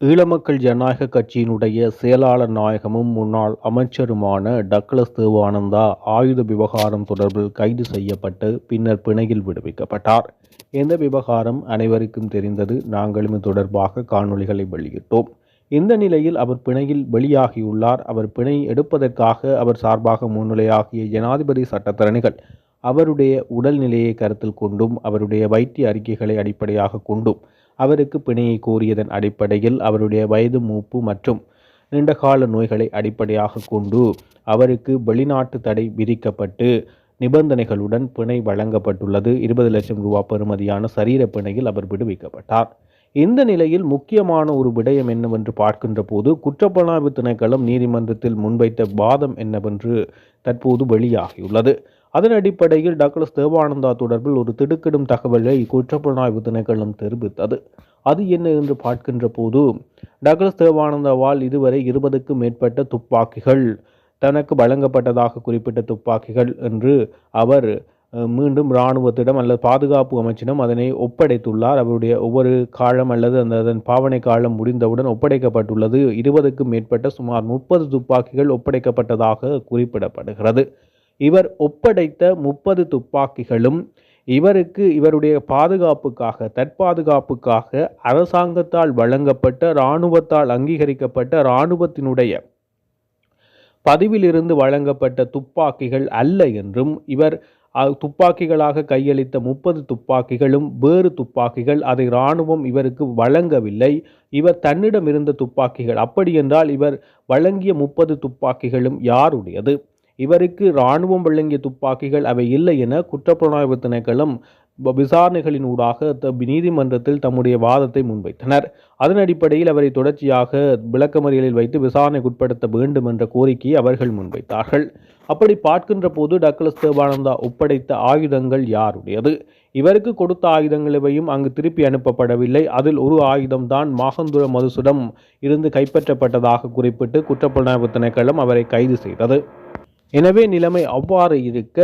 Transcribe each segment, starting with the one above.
ஈழமக்கள் ஜனநாயக கட்சியினுடைய செயலாளர் நாயகமும் முன்னாள் அமைச்சருமான டக்ளஸ் தேவானந்தா ஆயுத விவகாரம் தொடர்பில் கைது செய்யப்பட்டு பின்னர் பிணையில் விடுவிக்கப்பட்டார். இந்த விவகாரம் அனைவருக்கும் தெரிந்தது. நாங்களும் இது தொடர்பாக காணொளிகளை வெளியிட்டோம். இந்த நிலையில் அவர் பிணையில் வெளியாகியுள்ளார். அவர் பிணை எடுப்பதற்காக அவர் சார்பாக முன்னிலையாகிய ஜனாதிபதி சட்டத்தரணிகள் அவருடைய உடல்நிலையை கருத்தில் கொண்டும் அவருடைய வைத்திய அறிக்கைகளை அடிப்படையாக கொண்டும் அவருக்கு பிணையை கோரியதன் அடிப்படையில் அவருடைய வயது மூப்பு மற்றும் நீண்டகால நோய்களை அடிப்படையாக கொண்டு அவருக்கு வெளிநாட்டு தடை விதிக்கப்பட்டு நிபந்தனைகளுடன் பிணை வழங்கப்பட்டுள்ளது. இருபது லட்சம் ரூபாய் பெறுமதியான சரீர பிணையில் அவர் விடுவிக்கப்பட்டார். இந்த நிலையில் முக்கியமான ஒரு விடயம் என்னவென்று பார்க்கின்ற போது குற்றப்புலனாய்வு திணைக்களம் நீதிமன்றத்தில் முன்வைத்த வாதம் என்னவென்று தற்போது வெளியாகியுள்ளது. அதன் அடிப்படையில் டாக்டர் தேவானந்தா தொடர்பில் ஒரு திடுக்கிடும் தகவலை குற்றப்புலனாய்வு திணைக்களம் தெரிவித்தது. அது என்ன என்று பார்க்கின்ற போது டக்ளஸ் தேவானந்தாவால் இதுவரை இருபதுக்கும் மேற்பட்ட துப்பாக்கிகள் தனக்கு வழங்கப்பட்டதாக குறிப்பிட்ட துப்பாக்கிகள் என்று அவர் மீண்டும் இராணுவத்திடம் அல்லது பாதுகாப்பு அமைச்சிடம் அதனை ஒப்படைத்துள்ளார். அவருடைய ஒவ்வொரு காலம் அல்லது அந்த அதன் பாவனை காலம் முடிந்தவுடன் ஒப்படைக்கப்பட்டுள்ளது. இருபதுக்கும் மேற்பட்ட சுமார் முப்பது துப்பாக்கிகள் ஒப்படைக்கப்பட்டதாக குறிப்பிடப்படுகிறது. இவர் ஒப்படைத்த முப்பது துப்பாக்கிகளும் இவருக்கு இவருடைய பாதுகாப்புக்காக தற்பாதுகாப்புக்காக அரசாங்கத்தால் வழங்கப்பட்ட இராணுவத்தால் அங்கீகரிக்கப்பட்ட இராணுவத்தினுடைய பதிவிலிருந்து வழங்கப்பட்ட துப்பாக்கிகள் அல்ல என்றும் இவர் துப்பாக்கிகளாக கையளித்த முப்பது துப்பாக்கிகளும் வேறு துப்பாக்கிகள் அதை இராணுவம் இவருக்கு வழங்கவில்லை. இவர் தன்னிடம் இருந்த துப்பாக்கிகள். அப்படியென்றால் இவர் வழங்கிய முப்பது துப்பாக்கிகளும் யாருடையது? இவருக்கு இராணுவம் வழங்கிய துப்பாக்கிகள் அவை இல்லை என குற்றப்புலனாய்வு திணைக்களம் விசாரணைகளின் ஊடாக த- நீதிமன்றத்தில் தம்முடைய வாதத்தை முன்வைத்தனர். அதன் அடிப்படையில் அவரை தொடர்ச்சியாக விளக்கமறியலில் வைத்து விசாரணைக்குட்படுத்த வேண்டும் என்ற கோரிக்கையை அவர்கள் முன்வைத்தார்கள். அப்படி பார்க்கின்ற போது டக்ளஸ் தேவானந்தா ஒப்படைத்த ஆயுதங்கள் யாருடையது? இவருக்கு கொடுத்த ஆயுதங்களவையும் அங்கு திருப்பி அனுப்பப்படவில்லை. அதில் ஒரு ஆயுதம்தான் மாகந்துர மதுசுடம் இருந்து கைப்பற்றப்பட்டதாக குறிப்பிட்டு குற்றப்புலனாய்வு திணைக்களம் அவரை கைது செய்தது. எனவே நிலைமை அவ்வாறு இருக்க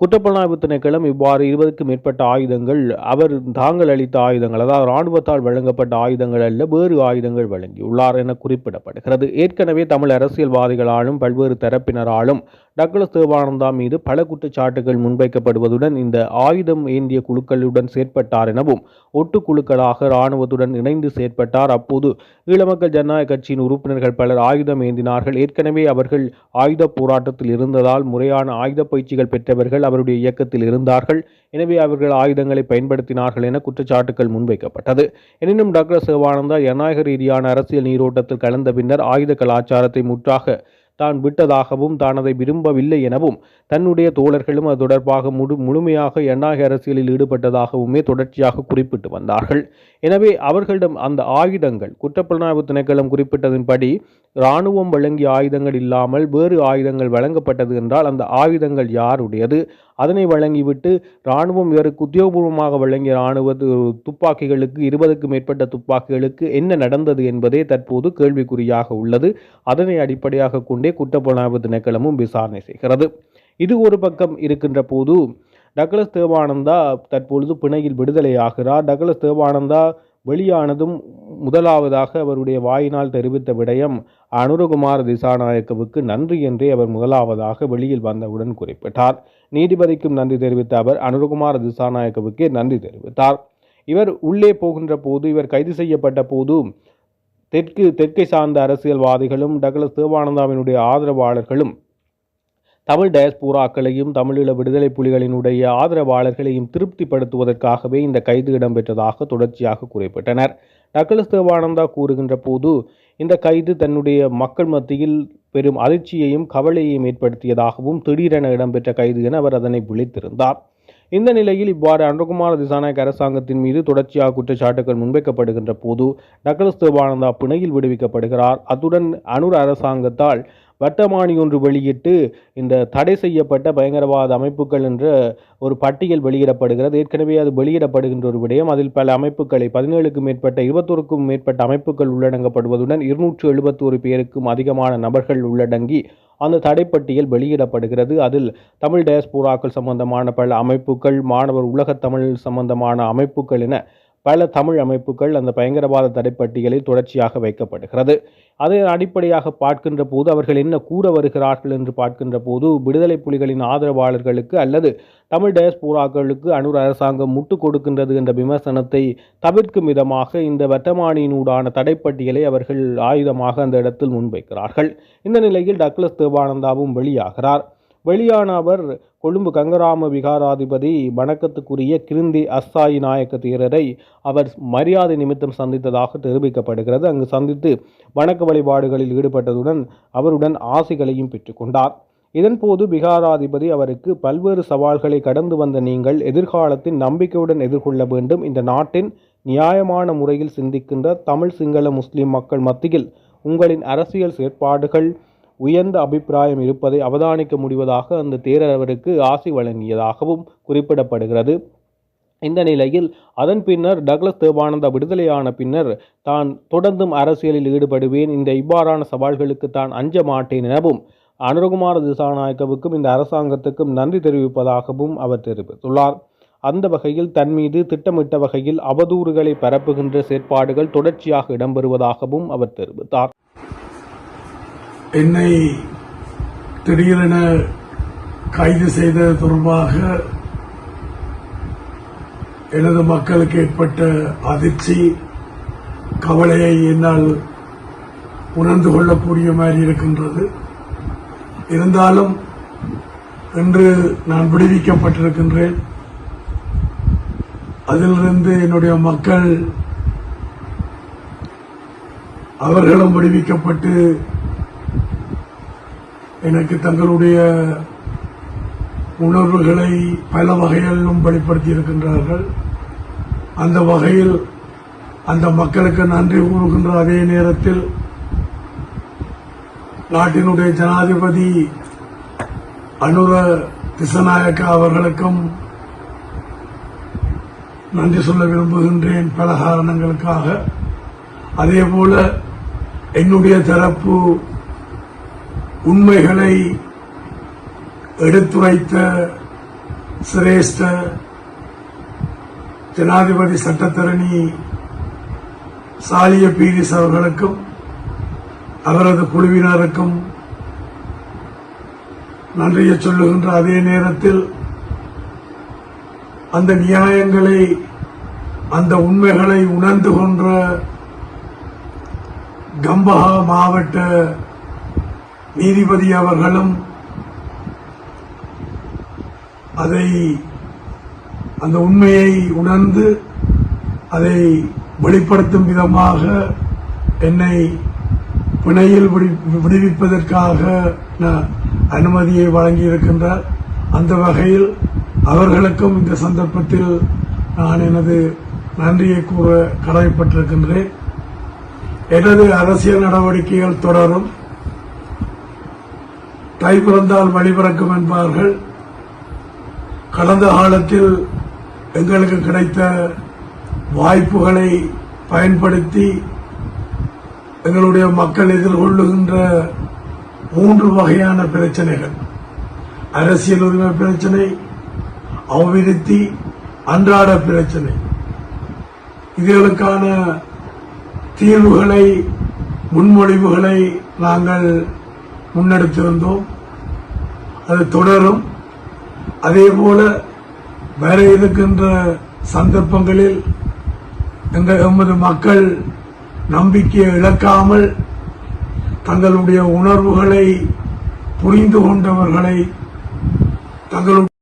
குற்றப்புலனாய்வு திணைக்களம் இவ்வாறு இருபதுக்கும் மேற்பட்ட ஆயுதங்கள் அவர் தாங்கள் அளித்த ஆயுதங்கள் அதாவது இராணுவத்தால் வழங்கப்பட்ட ஆயுதங்கள் அல்ல வேறு ஆயுதங்கள் வழங்கியுள்ளார் என குறிப்பிடப்படுகிறது. ஏற்கனவே தமிழ் அரசியல்வாதிகளாலும் பல்வேறு தரப்பினராலும் டக்ளஸ் தேவானந்தா மீது பல குற்றச்சாட்டுகள் முன்வைக்கப்படுவதுடன் இந்த ஆயுதம் ஏந்திய குழுக்களுடன் செயற்பட்டார் எனவும் ஒட்டு குழுக்களாக இராணுவத்துடன் இணைந்து செயற்பட்டார். அப்போது ஈழமக்கள் ஜனநாயக கட்சியின் உறுப்பினர்கள் பலர் ஆயுதம் ஏந்தினார்கள். ஏற்கனவே அவர்கள் ஆயுத போராட்டத்தில் இருந்ததால் முறையான ஆயுத பயிற்சிகள் பெற்றவர்கள் அவருடைய இயக்கத்தில் இருந்தார்கள். எனவே அவர்கள் ஆயுதங்களை பயன்படுத்தினார்கள் என குற்றச்சாட்டுகள் முன்வைக்கப்பட்டது. எனினும் டாக்டர் சிவானந்தா ஜனநாயக ரீதியான அரசியல் நீரோட்டத்தில் கலந்த பின்னர் ஆயுத கலாச்சாரத்தை முற்றாக தான் விட்டதாகவும் தான் அதை விரும்பவில்லை எனவும் தன்னுடைய தோழர்களும் அது தொடர்பாக முழு முழுமையாக ஜனநாயக அரசியலில் ஈடுபட்டதாகவுமே தொடர்ச்சியாக குறிப்பிட்டு வந்தார்கள். எனவே அவர்களிடம் அந்த ஆயுதங்கள் குற்றப்புலனாய்வு திணைக்களம் குறிப்பிட்டதன்படி இராணுவம் வழங்கிய ஆயுதங்கள் இல்லாமல் வேறு ஆயுதங்கள் வழங்கப்பட்டது என்றால் அந்த ஆயுதங்கள் யாருடையது? அதனை வழங்கிவிட்டு இராணுவம் இவருக்கு உத்தியோகபூர்வமாக வழங்கிய இராணுவ துப்பாக்கிகளுக்கு இருபதுக்கும் மேற்பட்ட துப்பாக்கிகளுக்கு என்ன நடந்தது என்பதே தற்போது கேள்விக்குறியாக உள்ளது. அதனை அடிப்படையாக கொண்டே குற்றப்புலனாய்வு திணைக்களமும் விசாரணை செய்கிறது. இது ஒரு பக்கம் இருக்கின்ற போது டக்ளஸ் தேவானந்தா தற்பொழுது பிணையில் விடுதலையாகிறார். டக்ளஸ் தேவானந்தா வெளியானதும் முதலாவதாக அவருடைய வாயினால் தெரிவித்த விடயம் அனுரகுமார் திசாநாயக்கவுக்கு நன்றி என்றே அவர் முதலாவதாக வெளியில் வந்தவுடன் குறிப்பிட்டார். நீதிபதிக்கும் நன்றி தெரிவித்த அவர் அனுரகுமார் திசாநாயக்கவுக்கே நன்றி தெரிவித்தார். இவர் உள்ளே போகின்ற போது இவர் கைது செய்யப்பட்ட போது தெற்கு தெற்கை சார்ந்த அரசியல்வாதிகளும் டக்ளஸ் தேவானந்தாவினுடைய ஆதரவாளர்களும் தமிழ் டயஸ்பூராக்களையும் தமிழீழ விடுதலை புலிகளினுடைய ஆதரவாளர்களையும் திருப்திப்படுத்துவதற்காகவே இந்த கைது இடம்பெற்றதாக தொடர்ச்சியாக குறிப்பிட்டனர். டக்ளஸ் தேவானந்தா கூறுகின்ற போது இந்த கைது தன்னுடைய மக்கள் மத்தியில் பெரும் அதிர்ச்சியையும் கவலையையும் ஏற்படுத்தியதாகவும் திடீரென இடம்பெற்ற கைது என அவர் அதனை விழித்திருந்தார். இந்த நிலையில் இவ்வாறு அனுகுமார திசாநாயக் அரசாங்கத்தின் மீது தொடர்ச்சியாக குற்றச்சாட்டுகள் முன்வைக்கப்படுகின்ற போது டக்ளஸ் தேவானந்தா பிணையில் விடுவிக்கப்படுகிறார். அத்துடன் அனுர் அரசாங்கத்தால் வட்டமானி ஒன்று வெளியிட்டு இந்த தடை செய்யப்பட்ட பயங்கரவாத அமைப்புகள் என்ற ஒரு பட்டியல் வெளியிடப்படுகிறது. ஏற்கனவே அது வெளியிடப்படுகின்ற ஒரு விடயம். அதில் பல அமைப்புகளை பதினேழுக்கும் மேற்பட்ட இருபத்தொருக்கும் மேற்பட்ட அமைப்புகள் உள்ளடங்கப்படுவதுடன் இருநூற்று எழுபத்தோரு பேருக்கும் அதிகமான நபர்கள் உள்ளடங்கி அந்த தடைப்பட்டியல் வெளியிடப்படுகிறது. அதில் தமிழ் டயஸ்போராக்கள் சம்பந்தமான பல அமைப்புகள் மாணவர் உலகத் தமிழ் சம்பந்தமான அமைப்புகள் என பல தமிழ் அமைப்புகள் அந்த பயங்கரவாத தடைப்பட்டியலில் தொடர்ச்சியாக வைக்கப்படுகிறது. அதை அடிப்படையாக பார்க்கின்ற போது அவர்கள் என்ன கூற வருகிறார்கள் என்று பார்க்கின்ற போது விடுதலை புலிகளின் ஆதரவாளர்களுக்கு அல்லது தமிழ் டயஸ்போராக்களுக்கு அனுர் அரசாங்கம் முட்டுக் கொடுக்கின்றது என்ற விமர்சனத்தை தவிர்க்கும் விதமாக இந்த வர்த்தமானியினூடான தடைப்பட்டியலை அவர்கள் ஆயுதமாக அந்த இடத்தில் முன்வைக்கிறார்கள். இந்த நிலையில் டக்ளஸ் தேவானந்தாவும் வெளியாகிறார். வெளியான அவர் கொழும்பு கங்கராம விகாராதிபதி வணக்கத்துக்குரிய கிருந்தி அஸ்தாயி நாயக்க தீரரை அவர் மரியாதை நிமித்தம் சந்தித்ததாக தெரிவிக்கப்படுகிறது. அங்கு சந்தித்து வணக்க வழிபாடுகளில் ஈடுபட்டதுடன் அவருடன் ஆசிகளையும் பெற்றுக்கொண்டார் இதன்போது பிகாராதிபதி அவருக்கு பல்வேறு சவால்களை கடந்து வந்த நீங்கள் எதிர்காலத்தில் நம்பிக்கையுடன் எதிர்கொள்ள வேண்டும். இந்த நாட்டின் நியாயமான முறையில் சிந்திக்கின்ற தமிழ் சிங்கள முஸ்லிம் மக்கள் மத்தியில் உங்களின் அரசியல் செயற்பாடுகள் உயர்ந்த அபிப்பிராயம் இருப்பதை அவதானிக்க முடிவதாக அந்த தேரர் அவருக்கு ஆசி வழங்கியதாகவும் குறிப்பிடப்படுகிறது. இந்த நிலையில் அதன் பின்னர் டக்ளஸ் தேவானந்தா விடுதலையான பின்னர் தான் தொடர்ந்தும் அரசியலில் ஈடுபடுவேன். இந்த இவ்வாறான சவால்களுக்கு தான் அஞ்ச மாட்டேன் எனவும் அனுரகுமார திசாநாயக்கவுக்கும் இந்த அரசாங்கத்துக்கும் நன்றி தெரிவிப்பதாகவும் அவர் தெரிவித்துள்ளார். அந்த வகையில் தன் மீது திட்டமிட்ட வகையில் அவதூறுகளை பரப்புகின்ற செயற்பாடுகள் தொடர்ச்சியாக இடம்பெறுவதாகவும் அவர் தெரிவித்தார். என்னை திடீரென கைது செய்தது தொடர்பாக எனது மக்களுக்கு ஏற்பட்ட அதிர்ச்சி கவலையை என்னால் உணர்ந்து கொள்ளக்கூடிய மாதிரி இருக்கின்றது. இருந்தாலும் இன்று நான் விடுவிக்கப்பட்டிருக்கின்றேன். அதிலிருந்து என்னுடைய மக்கள் அவர்களும் விடுவிக்கப்பட்டு எனக்கு தங்களுடைய உணர்வுகளை பல வகைகளிலும் வெளிப்படுத்தி இருக்கின்றார்கள். அந்த வகையில் அந்த மக்களுக்கு நன்றி கூறுகின்ற அதே நேரத்தில் நாட்டினுடைய ஜனாதிபதி அனுர திசநாயக்கா அவர்களுக்கும் நன்றி சொல்ல விரும்புகின்றேன் பல காரணங்களுக்காக. அதேபோல என்னுடைய தரப்பு உண்மைகளை எடுத்துரைத்த சிரேஷ்ட ஜனாதிபதி சட்டத்தரணி சாலிய பீரிஸ் அவர்களுக்கும் அவரது குழுவினருக்கும் நன்றியை சொல்லுகின்ற அதே நேரத்தில் அந்த நியாயங்களை அந்த உண்மைகளை உணர்ந்து கொன்ற கம்பஹா மாவட்ட நீதிபதி அவர்களும் அதை அந்த உண்மையை உணர்ந்து அதை வெளிப்படுத்தும் விதமாக என்னை பிணையில் விடுவிப்பதற்காக அனுமதியை வழங்கியிருக்கின்றார். அந்த வகையில் அவர்களுக்கும் இந்த சந்தர்ப்பத்தில் நான் எனது நன்றியை கூற கடமைப்பட்டிருக்கின்றேன். எனது அரசியல் நடவடிக்கைகள் தொடரும். தை பிறந்தால் வழி பிறக்கும் என்பார்கள். கடந்த காலத்தில் எங்களுக்கு கிடைத்த வாய்ப்புகளை பயன்படுத்தி எங்களுடைய மக்கள் எதிர்கொள்ளுகின்ற மூன்று வகையான பிரச்சனைகள். அரசியல் உரிமை பிரச்சனை அபிவிருத்தி அன்றாட பிரச்சனை. இதுகளுக்கான தீர்வுகளை முன்மொழிவுகளை நாங்கள் முன்னெடுத்திருந்தோம். அது தொடரும். அதே போல வர இருக்கின்ற சந்தர்ப்பங்களில் எங்கள் எமது மக்கள் நம்பிக்கையை இழக்காமல் தங்களுடைய உணர்வுகளை புரிந்து கொண்டவர்களை தங்களுடைய